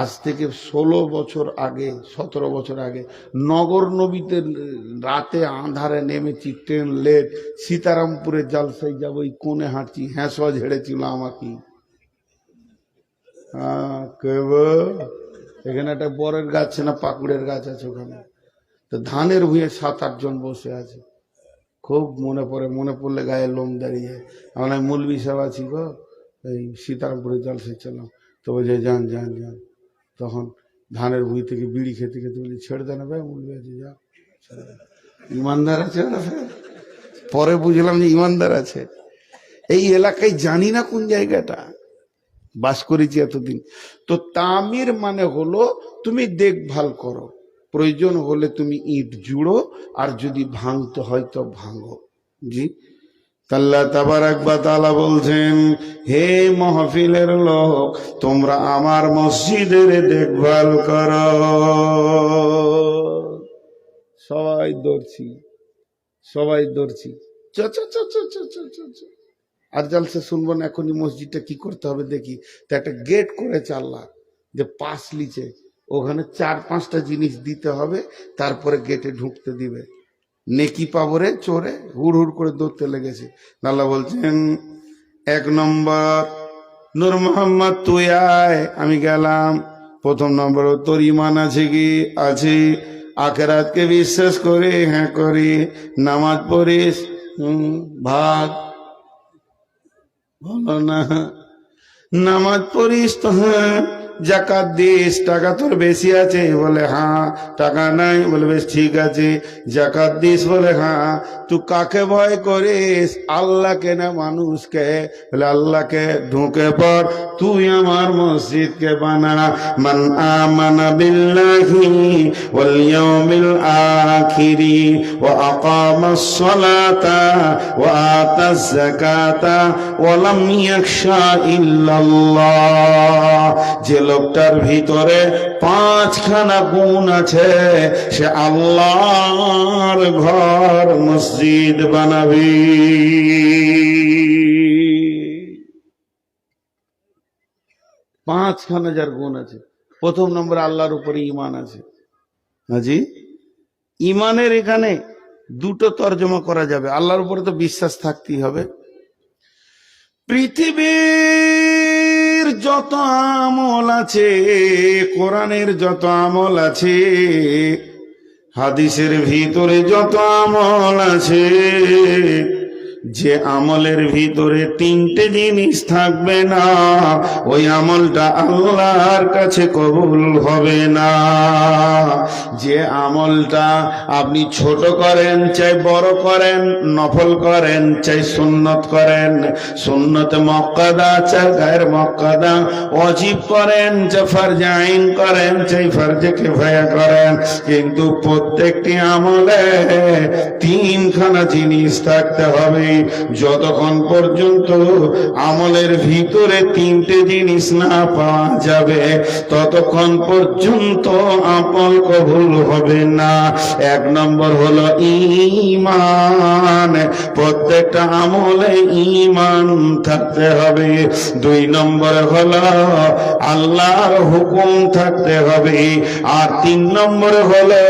আজ থেকে ষোলো বছর আগে, সতেরো বছর আগে, নগর নবীতে রাতে আঁধারে নেমেছি, ট্রেন লেট সীতারামপুরের জালসাই যাব, এই কোণে হাঁটছি হ্যাঁসা ঝেড়েছিল আমাকে। হ্যাঁ? এখানে একটা বরের গাছ না, পাকুড়ের গাছ আছে ওখানে। তো ধানের ভুঁয়ে সাত আটজন বসে আছে। খুব মনে পড়ে, মনে পড়লে গায়ে লোম দাঁড়িয়ে। আমরা মুলবি সাহেব আছি গো, এই সীতারামপুরে জল সেচলাম তো বলছে যান যান যান। তখন ধানের ভুঁই থেকে বিড়ি খেতে খেতে বলি, ছেড়ে দেন ভাই মুলবি আছে, যা। ইমানদার আছে পরে বুঝলাম যে ইমানদার আছে। এই এলাকায় জানি না কোন জায়গাটা। বাস করেছি এতদিন। তো তামির মানে হলো, তুমি দেখভাল করো। প্রয়োজন হলে তুমি ইট জুড়ো, আর যদি ভাঙতে হয় তো ভাঙো। জি? তাআলা বলছেন, হে মহফিলের লোক, তোমরা আমার মসজিদের দেখভাল করো। সবাই দৌড়ছি সবাই দৌড়ছি। চ চ। আর জালসা শুনব না, এখনই মসজিদটা কি করতে হবে দেখি। তো একটা গেট করে আল্লাহ, যে পাশ লিচে ওখানে চার পাঁচটা জিনিস দিতে হবে, তারপরে গেটে ঢুকতে দিবে। নেকি পাবরে চোরে? হুড় হুড় করে দৌড়তে লেগেছে। আল্লাহ বলছেন, এক নম্বর, নূর মোহাম্মদ, তুই আয়, আমি গেলাম। প্রথম নম্বর তোর ইমান আছে কি? আছে। আখেরাতকে বিশ্বাস করে হ্যাঁ করি। নামাজ পড়িস ভাগ। বলো না। নামাজ পড়িস তো হ্যাঁ। জাকাত দিস টাকা তোর বেশি আছে। বলে হ্যাঁ টাকা নাই। বলে, বেশ, ঠিক আছে। জাকাত দিস বলে হ্যাঁ তুই কাকে ভয় করিস? আল্লাহকে না মানুষকে? বলে, আল্লাহকে ঢুকে পর তুই আমার মসজিদকে বানা। মান আমানা বিল্লাহি ওয়াল ইয়াউমিল আখিরি ওয়া আকামাস সালাতা ওয়া আতাজ যাকাতা ওয়া লাম ইয়াখশা ইল্লাল্লাহ। যে লোকটার ভিতরে পাঁচখানা গুণ আছে। সে আল্লাহর ঘর মসজিদ বানাবি। পাঁচখানা যার গুণ আছে। প্রথম নম্বর আল্লাহর উপরে ইমান আছে। হাজি ইমানের এখানে দুটো তর্জমা করা যাবে। আল্লাহর উপরে তো বিশ্বাস থাকতেই হবে। পৃথিবীর যত আমল আছে কোরআনের যত আমল আছে হাদিসের ভিতরে যত আমল আছে যে আমলের ভিতরে তিনটে জিনিস থাকবে না, ওই আমলটা আল্লাহর কাছে কবুল হবে না। যে আমলটা আপনি ছোট করেন, চাই বড় করেন, নফল করেন, চাই সুন্নত করেন, সুন্নত মক্কাদা, চাই গায়ের মক্কাদা, অজীব করেন চা ফারজে আইন করেন, চাই ফারজে কেফায়া করেন। কিন্তু প্রত্যেকটি আমলে তিনখানা জিনিস থাকতে হবে। যতক্ষণ পর্যন্ত আমলের ভিতরে তিনটে জিনিস না পাওয়া যাবে, ততক্ষণ পর্যন্ত আমল কবুল হবে না। এক নম্বর হলো ইমান প্রত্যেকটা আমলে ইমান থাকতে হবে। দুই নম্বর হলো আল্লাহর হুকুম থাকতে হবে। আর তিন নম্বর হলো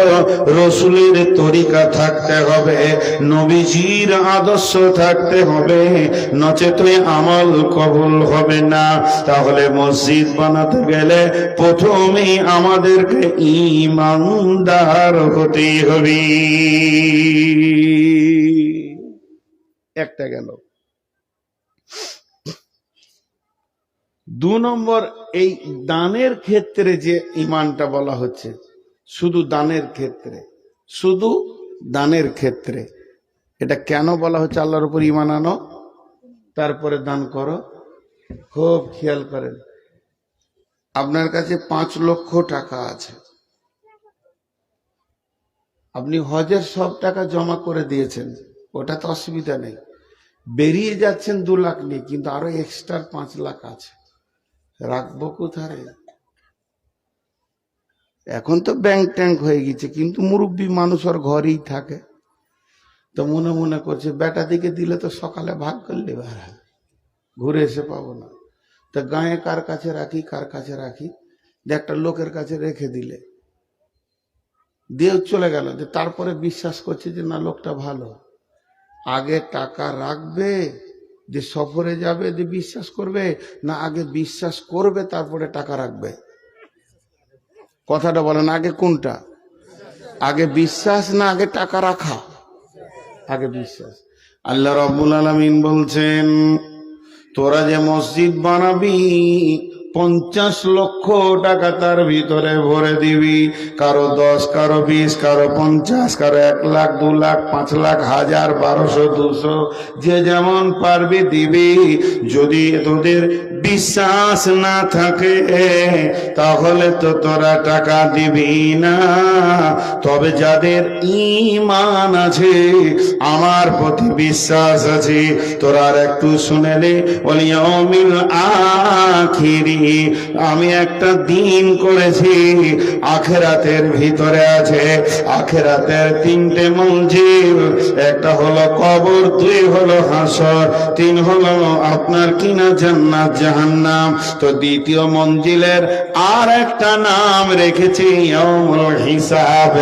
রসুলের তরিকা থাকতে হবে। নবীজির আদর্শ থাকতে হবে নচেত আমল কবুল হবে না। তাহলে মসজিদ বানাতে গেলে প্রথমেই আমাদেরকে ইমানদার হতে হবে। একটা গেল। দু নম্বর, এই দানের ক্ষেত্রে যে ইমানটা বলা হচ্ছে, শুধু দানের ক্ষেত্রে, শুধু দানের ক্ষেত্রে। এটা কেন বলা হচ্ছে? আল্লাহর উপর ইমান আনো, তারপরে দান করো। খুব খেয়াল করেন, আপনার কাছে পাঁচ লক্ষ টাকা আছে। আপনি হজের সব টাকা জমা করে দিয়েছেন ওটা তো অসুবিধা নেই। বেরিয়ে যাচ্ছেন দু লাখ নিয়ে, কিন্তু আরও এক্সট্রা পাঁচ লাখ আছে। রাখব কোথায়? এখন তো ব্যাংক ট্যাঙ্ক হয়ে গেছে, কিন্তু মুরব্বী মানুষ ওর ঘরেই থাকে। তো মনে মনে করছে, বেটা দিকে দিলে তো সকালে ভাগ করলে বার হয়। ঘুরে এসে পাবো না। তা গায়ে কার কাছে রাখি, কার কাছে রাখি? যে একটা লোকের কাছে রেখে দিলে। দিয়ে চলে গেল, যে তারপরে বিশ্বাস করছে যে, না, লোকটা ভালো। আগে টাকা রাখবে, যে সফরে যাবে, যে বিশ্বাস করবে, না, আগে বিশ্বাস করবে, তারপরে টাকা রাখবে। কথাটা বলেন আগে কোনটা? আগে বিশ্বাস না, আগে টাকা রাখা। আগে বিশ্বাস। আল্লাহ রব্বুল আলমিন বলছেন, তোরা যে মসজিদ বানাবি, পঞ্চাশ লক্ষ টাকা তার ভিতরে ভরে দিবি। কারও দশ, কারও বিশ, কারও পঞ্চাশ, কারও এক লাখ, দু লাখ, পাঁচ লাখ, হাজার, বারোশো, দুশো, যে যেমন পারবি দিবি। যদি তোদের বিশ্বাস না থাকে, তাহলে তো তোরা টাকা দিবি না। তবে যাদের ইমান আছে, আমার প্রতি বিশ্বাস আছে, তোরা আর একটু শুনে নে আখিরি, আমি একটা দিন করেছি, আখেরাতের ভিতরে আছে, আখেরাতের তিনটে মঞ্জিল একটা হলো কবর, দুই হলো হাসর, তিন হলো আপনার কিনা জান্নাত জাহান্নাম। তো দ্বিতীয় মঞ্জিলের আর একটা নাম রেখেছি হিসাব।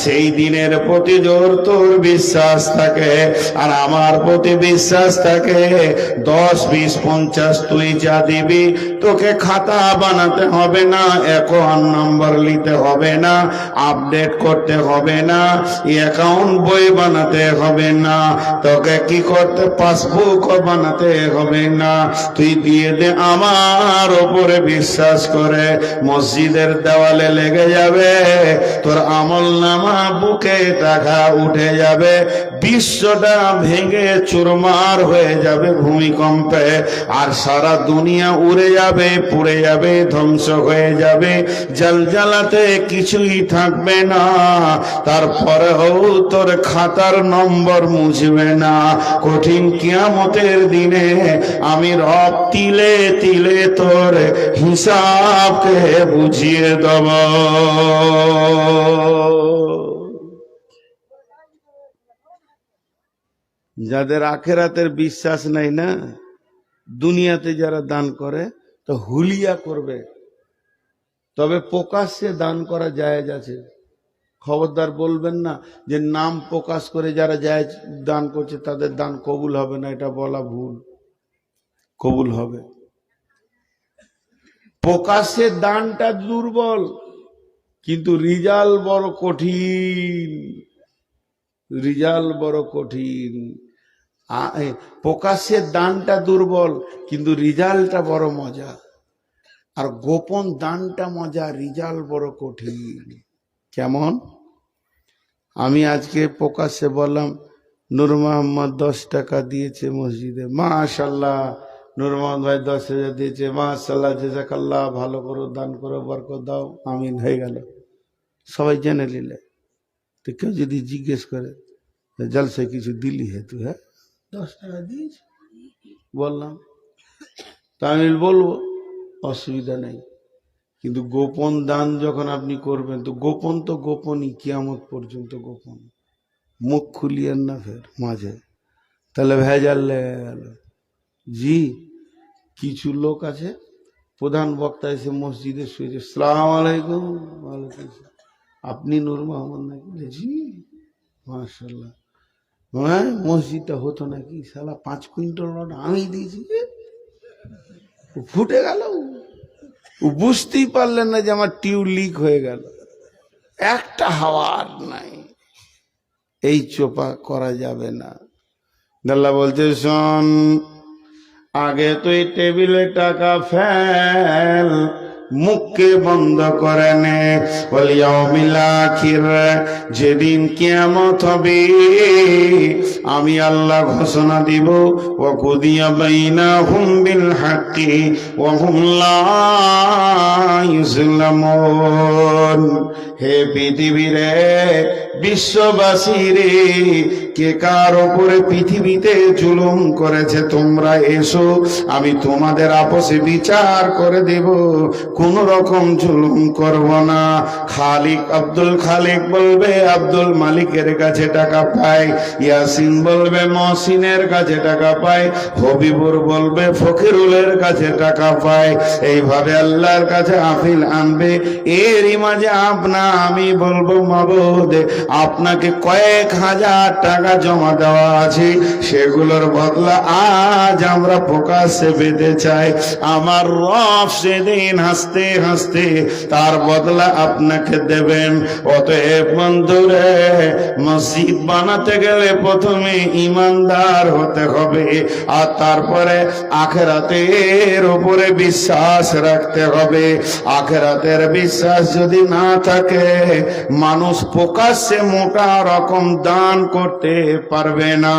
সেই দিনের প্রতি জোর তোর বিশ্বাস থাকে, আর আমার প্রতি বিশ্বাস থাকে, দশ, বিশ, পঞ্চাশ, তুই যা দিবি, তোকে খাতা বানাতে হবে না অ্যাকাউন্ট নম্বর নিতে হবে না, আপডেট করতে হবে না অ্যাকাউন্ট বই বানাতে হবে না, তোকে কি করতে পাসবুক বানাতে হবে না, তুই দিয়ে দে আমার ওপরে বিশ্বাস করে মসজিদের দেওয়ালে লেগে যাবে, তোর আমল নামা বুকে টাকা উঠে যাবে, বিশ্বটা ভেঙে চুরমার হয়ে যাবে ভূমিকম্পে, আর সারা দুনিয়া উড়ে যাবে, পুড়ে যাবে, ধ্বংস হয়ে যাবে জল জ্বালাতে কিছুই থাকবে না, তারপরেও তোর খাতার নম্বর মুছবে না। কঠিন কিয়ামতের দিনে আমি রব তিলে তিলে তোর হিসাবকে বুঝিয়ে দেব। যাদের আখেরাতের বিশ্বাস নাই না, দুনিয়াতে যারা দান করে, তো হুলিয়া করবে। তবে প্রকাশ্যে দান করা জায়েজ আছে। খবরদার বলবেন না যে নাম প্রকাশ করে যারা জায়েজ দান করছে, তাদের দান কবুল হবে না, এটা বলা ভুল। কবুল হবে। প্রকাশ্যে দানটা দুর্বল, কিন্তু রিজাল বড় কঠিন, রিজাল বড় কঠিন। প্রকাশ্যের দানটা দুর্বল, কিন্তু রিজাল্টটা বড় মজা। আর গোপন দানটা মজা রিজাল্ট বড় কঠিন। কেমন? আমি আজকে প্রকাশ্যে বললাম, নূর মোহাম্মদ দশ টাকা দিয়েছে মসজিদে। মাশাল্লাহ নূর মোহাম্মদ ভাই দশ হাজার দিয়েছে মাশাল্লাহ জেজাকাল্লাহ ভালো করো দান করো বরকত দাও আমিন হয়ে গেল। সবাই জেনে নিলে। তো কেউ যদি জিজ্ঞেস করে জলসে কিছু দিলি হে তুই হ্যাঁ? দশ টাকা দিয়েছি। বললাম। তা আমি বলব অসুবিধা নেই। কিন্তু গোপন দান যখন আপনি করবেন তো গোপন তো গোপনই কিয়ামত পর্যন্ত গোপন। মুখ খুলিয়েন না ফের মাঝে। তাহলে ভেজাল লেগে গেল জি কিছু লোক আছে। প্রধান বক্তা এসে মসজিদে শুয়েছে সালাম আলাইকুম। আপনি নূর মোহাম্মদ নাকি? বলে, জি মার্শাল্লাহ হ্যাঁ মসজিদটা হতো নাকি? সালা পাঁচ কুইন্টাল রড আমি দিয়েছি। ফুটে গেল। বুঝতেই পারলেন না যে আমার টিউব লিক হয়ে গেল। একটা হাওয়ার নাই। এই চোপা করা যাবে না। দাল্লা বলছে শোন আগে তুই টেবিলে টাকা ফেল, মুখকে বন্ধ করে নে। যেদিন কিয়ামত হবে, আমি আল্লাহ ঘোষণা দিব ও কুদিয়া বাইনা হুম বিল হাক্কি ও হুম লা ইউসলামুন হে পৃথিবীরে বিশ্ববাসী রে, কে কার ওপরে পৃথিবীতে জুলুম করেছে তোমরা এসো, আমি তোমাদের আপসে বিচার করে দেব। কোন রকম জুলুম করব না। খালিক আব্দুল খালিক বলবে, আব্দুল মালিকের কাছে টাকা পাই ইয়াসিন বলবে, মহসিনের কাছে টাকা পাই হবিবুর বলবে, ফকিরুলের কাছে টাকা পায়। এইভাবে আল্লাহর কাছে মাহফিল আনবে। এরই মাঝে আপনা আমি বলব, মাবুদ আপনাকে কয়েক হাজার টাকা জমা দেওয়া আছে, সেগুলোর বদলা আজ আমরা প্রকাশ্যে পেতে চাই। আমার রফ সেদিন হাসতে হাসতে তার বদলা আপনাকে দেবেন। অতএব বন্ধুরে, মসজিদ বানাতে গেলে প্রথমে ইমানদার হতে হবে, আর তারপরে আখেরাতের উপরে বিশ্বাস রাখতে হবে। আখেরাতের বিশ্বাস যদি না থাকে, মানুষ প্রকাশ্যে মোটা রকম দান করতে পারবে না।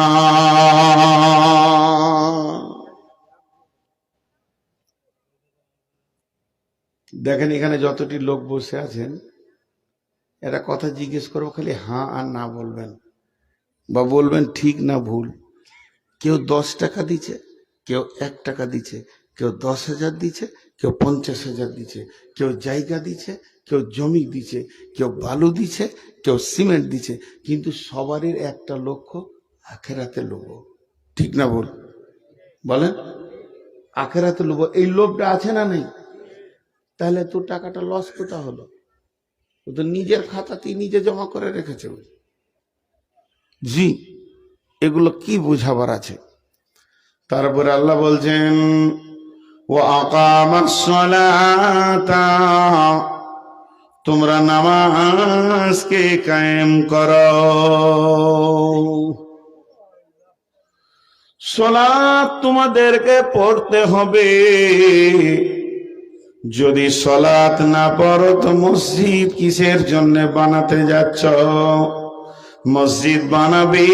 দেখেন, এখানে যতটি লোক বসে আছেন একটা কথা জিজ্ঞেস করব, খালি হ্যাঁ আর না বলবেন বা বলবেন ঠিক না ভুল। কেউ দশ টাকা দিচ্ছে, কেউ এক টাকা দিচ্ছে, কেউ দশ হাজার দিচ্ছে, কেউ পঞ্চাশ হাজার দিচ্ছে, কেউ জায়গা দিচ্ছে কেউ জমি দিছে, কেউ বালু দিছে, কেউ সিমেন্ট দিচ্ছে কিন্তু সবারই একটা লক্ষ্য, আখেরাতে লোভ। ঠিক না বল বলেন, আখেরাতে লোভ। এই লোভটা আছে না নেই? তাহলে তোর টাকাটা লস কোথা হলো? ও তো নিজের খাতাতেই নিজে জমা করে রেখেছে। জি, এগুলো কি বোঝাবার আছে? তারপরে আল্লাহ বলছেন ও আকামাসসালাতা তোমরা নামাজকে কায়েম করো। সলাৎ তোমাদেরকে পড়তে হবে। যদি সলাৎ না পড়ো, তো মসজিদ কিসের জন্য বানাতে যাচ্ছ? মসজিদ বানাবে,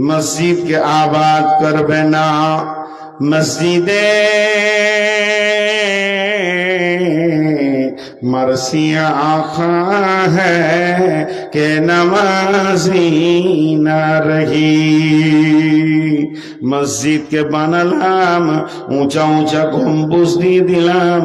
মসজিদকে আবাদ করবে না। মসজিদে मरसिया आखा है के नमाजी न रही। মসজিদকে বানালাম, উঁচা উঁচা গম্বুজ দিয়ে দিলাম,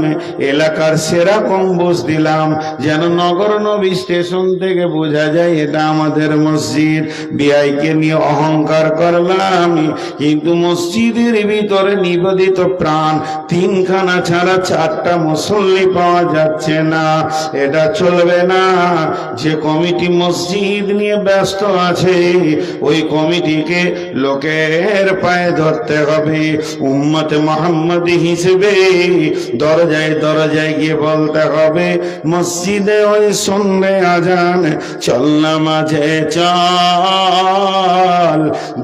এলাকার সেরা গম্বুজ দিলাম। যেন নগর নবী স্টেশন থেকে বোঝা যায় এটা আমাদের মসজিদ। বিআইকে নিয়ে অহংকার করলাম, কিন্তু মসজিদের ভিতরে নিবেদিত প্রাণ, তিনখানা ছাড়া চারটা মুসল্লি পাওয়া যাচ্ছে না। এটা চলবে না। যে কমিটি মসজিদ নিয়ে ব্যস্ত আছে, ওই কমিটিকে লোকের পায়ে ধরতে হবে। উম্মতে মোহাম্মদ হিসেবে দরজায় দরজায় গিয়ে বলতে হবে, মসজিদে ওই সন্ধ্যে আজান, চল না মাঝে চল।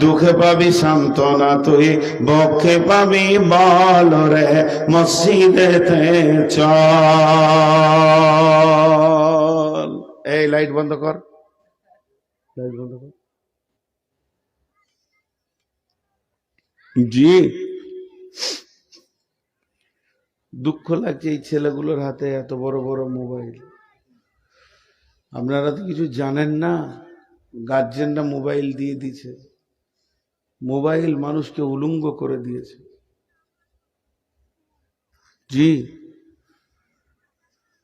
দুঃখে পাবি, সান্ত্বনা তুই বক্ষে পাবি, বল রে মসজিদেতে চল। এই লাইট বন্ধ কর। লাইট বন্ধ কর। জি। দুঃখ লাগছে এই ছেলেগুলোর হাতে এত বড় বড় মোবাইল। আপনারা তো কিছু জানেন না, গার্জেনরা মোবাইল দিয়ে দিছে মোবাইল মানুষকে উলঙ্গ করে দিয়েছে। জি।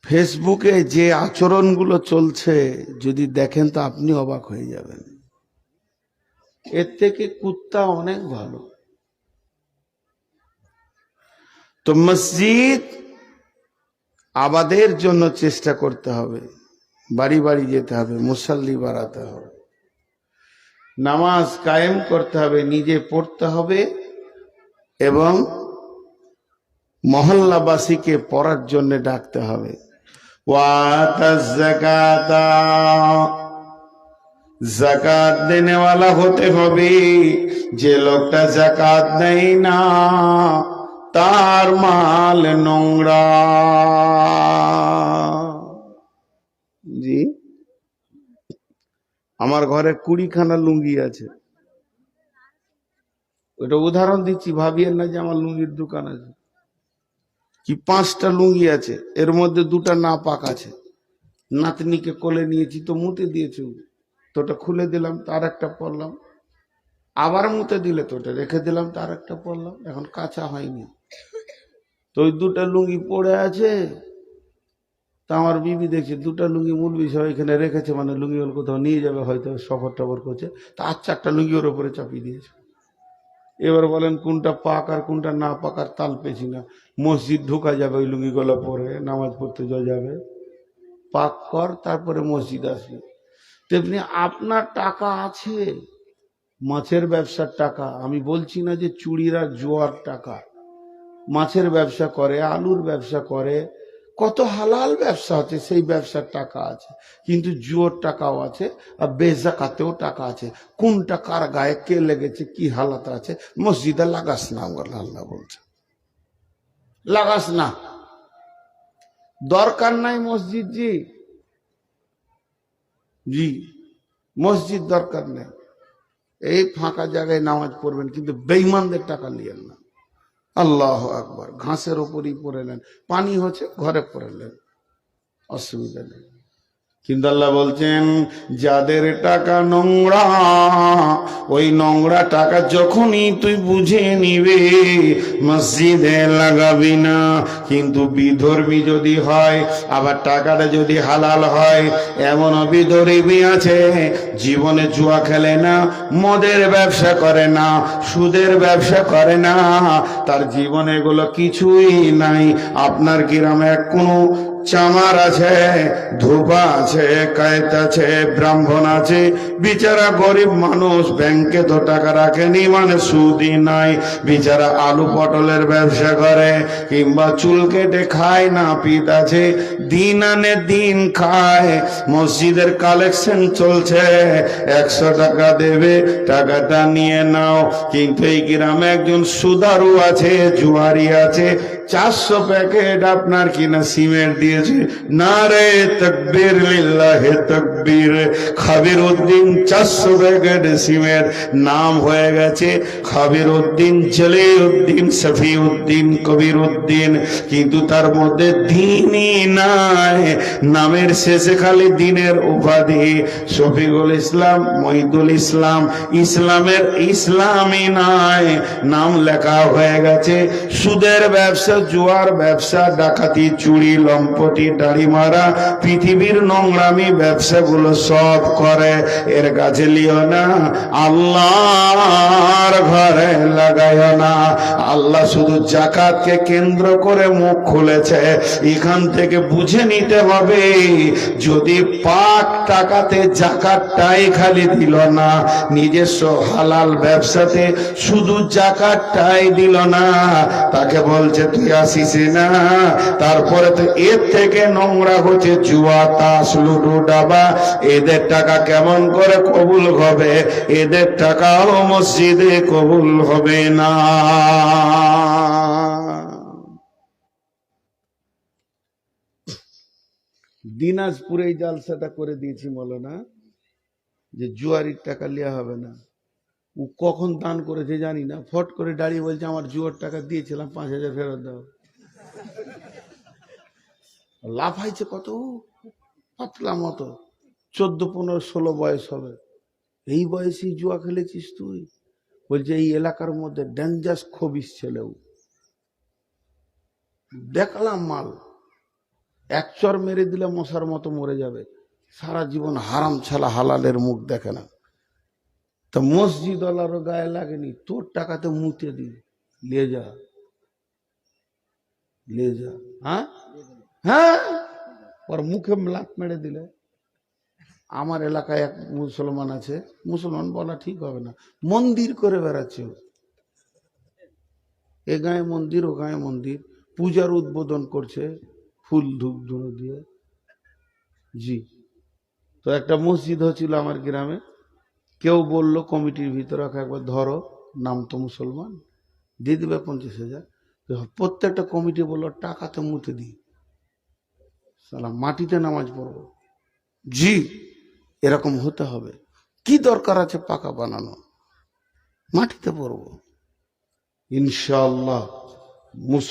ফেসবুকে যে আচরণগুলো চলছে, যদি দেখেন তো আপনি অবাক হয়ে যাবেন। এর থেকে কুত্তা অনেক ভালো। তো মসজিদ আবাদের জন্য চেষ্টা করতে হবে। বাড়ি বাড়ি যেতে হবে, মুসল্লি বাড়াতে হবে। নামাজ কায়েম করতে হবে, নিজে পড়তে হবে এবং মহল্লাবাসীকে পড়ার জন্য ডাকতে হবে। জাকাত দেনেওয়ালা হতে হবে। যে লোকটা জাকাত দেয় না তার মাল নোংরা। জি? আমার ঘরে কুড়িখানা লুঙ্গি আছে। ওটা উদাহরণ দিচ্ছি, ভাবিয়েন না যে আমার লুঙ্গির দোকান আছে। কি পাঁচটা লুঙ্গি আছে, এর মধ্যে দুটা না পাক আছে। নাতনিকে কোলে নিয়েছি, তো মুতে দিয়েছে। তো ওটা খুলে দিলাম, তার একটা পরলাম। আবার মুতে দিলে তো ওটা রেখে দিলাম, তার একটা পরলাম, এখন কাঁচা হয়নি। তো ওই দুটা লুঙ্গি পড়ে আছে। তা আমার বিবি দেখছে, দুটা লুঙ্গি মুলবি সব এখানে রেখেছে মানে লুঙ্গি ওর কোথাও নিয়ে যাবে, হয়তো সফর টফর করছে। তা আর চারটা লুঙ্গি ওর ওপরে চাপিয়ে দিয়েছে। এবার বলেন কোনটা পাক আর কোনটা না পাক, আর তাল পেছি না। মসজিদ ঢোকা যাবে ওই লুঙ্গি গলা পরে, নামাজ পড়তে যাবে। পাক কর, তারপরে মসজিদ আসবে। তেমনি আপনার টাকা আছে, মাছের ব্যবসার টাকা। আমি বলছি না যে চুড়ির আর জোয়ার টাকা। মাছের ব্যবসা করে, আলুর ব্যবসা করে, কত হালাল ব্যবসা আছে, সেই ব্যবসার টাকা আছে। কিন্তু জুয়োর টাকাও আছে আর বেজাকাতেও টাকা আছে। কোনটা কার গায়ে কে লেগেছে, কি হালাত আছে, মসজিদে লাগাস না আল্লাহ বলছে। লাগাস না। দরকার নাই মসজিদ জি। জি, মসজিদ দরকার নেই। এই ফাঁকা জায়গায় নামাজ পড়বেন, কিন্তু বেইমানদের টাকা নিয়েন না। আল্লাহ একবার ঘাসের ওপরই পড়েলেন পানি হচ্ছে ঘরে পড়েলেন অসুবিধা নেই। কিন্তু আল্লাহ বলছেন, যাদের টাকা নোংরা, ওই নোংরা টাকা যখনই তুই বুঝে নিবে, মসজিদে লাগাবি না। কিন্তু বিধর্মী যদি হয়, আবার টাকাটা যদি হালাল হয় এমন বিধর্মী আছে, জীবনে জুয়া খেলে না, মদের ব্যবসা করে না, সুদের ব্যবসা করে না। তার জীবনে এগুলো কিছুই নাই। আপনার গ্রামে কোনো চামার আছে, ধূপা আছে, কায়েত আছে, ব্রাহ্মণ আছে। বিচারা গরিব মানুষ, ব্যাংকে তো টাকা রাখেনি মানে সুদি নাই। বিচারা আলু পটলের ব্যবসা করে, কিংবা চুল কেটে খায় না, পিত আছে। দিন আনে দিন খায়, মসজিদের কালেকশন চলছে। একশো টাকা দেবে, টাকাটা নিয়ে নাও। কিন্তু এই গ্রামে একজন সুদারু আছে, জুয়ারি আছে চারশো প্যাকেট আপনার কিনা সিমেন্ট দিয়েছে। না রে তকবীর লিল্লাহে তকবীর। খাবির উদ্দিন চারশো প্যাকেট সিমেন্ট। নাম হয়ে গেছে খাবির উদ্দিন জলে উদ্দিন সফি উদ্দিন কবির উদ্দিন কিন্তু তার মধ্যে দিনই নাই। নামের শেষে খালি দিনের উপাধি। শফিকুল ইসলাম, মহিদুল ইসলাম, ইসলামের ইসলামই নাই। নাম লেখা হয়ে গেছে সুদের ব্যবসা জুয়ার ব্যবসা, ডাকাতি, চুরি, লম্পটি, দাড়ি মারা, পৃথিবীর নোংরামি ব্যবসাগুলো সব করে। এর কাছে লিও না, আল্লাহর ঘরে লাগায় না। আল্লাহ শুধু জাকাতকে কেন্দ্র করে মুখ খুলেছে। এখান থেকে বুঝে নিতে হবে, যদি পাক টাকাতে জাকাতটাই খালি দিল না, নিজস্ব হালাল ব্যবসাতে শুধু জাকাতটাই দিল না, তাকে বলছে, তুই আসিস না। তারপরে তো এর থেকে নোংরা হচ্ছে জুয়া, তাস, লুডু, ডাবা। এদের টাকা কেমন করে কবুল হবে? এদের টাকাও মসজিদে কবুল হবে না। দিনাজপুরে এই জালসাটা করে দিয়েছি মৌলানা, যে জুয়ারির টাকা লিয়া হবে না। কখন দান করেছে জানি না। ফট করে দাঁড়িয়ে বলছে, আমার জুয়ার টাকা দিয়েছিলাম, পাঁচ হাজার ফেরত দাও। লাফাইছে কত? পাতলা মতো। চোদ্দ, পনেরো, ষোলো বয়স হবে। এই বয়সে জুয়া খেলেছিস তুই? বলছে, এই এলাকার মধ্যে ডেঞ্জাস খবিস ছেলেও দেখলাম মাল। এক চর মেরে দিলে মশার মতো মরে যাবে। সারা জীবন হারাম ছালা হালালের মুখ দেখে না। তা মসজিদ ওলারও গায়ে লাগেনি, তোর টাকাতে মুতে দি লে যা লে যা হ্যাঁ? হ্যাঁ? ওর মুখে লাত মেরে দিলে। আমার এলাকায় এক মুসলমান আছে, মুসলমান বলা ঠিক হবে না, মন্দির করে বেড়াচ্ছে। এ গায়ে মন্দির, ও গায়ে মন্দির। পূজার উদ্বোধন করছে ফুল ধূপ ধুনো দিয়ে। জি। তো একটা মসজিদ হচ্ছিল আমার গ্রামে। কেউ বলল, কমিটির ভিতরে একবার ধরো, নাম তো মুসলমান, দিয়ে দেবে পঞ্চাশ হাজার। প্রত্যেকটা কমিটি বলল, টাকাতে মুতে দিই। সালাম, মাটিতে নামাজ পড়ব। জি, এরকম হতে হবে। কি দরকার আছে পাকা বানানো? মাটিতে পড়ব। ইনশাল্লাহ মুসল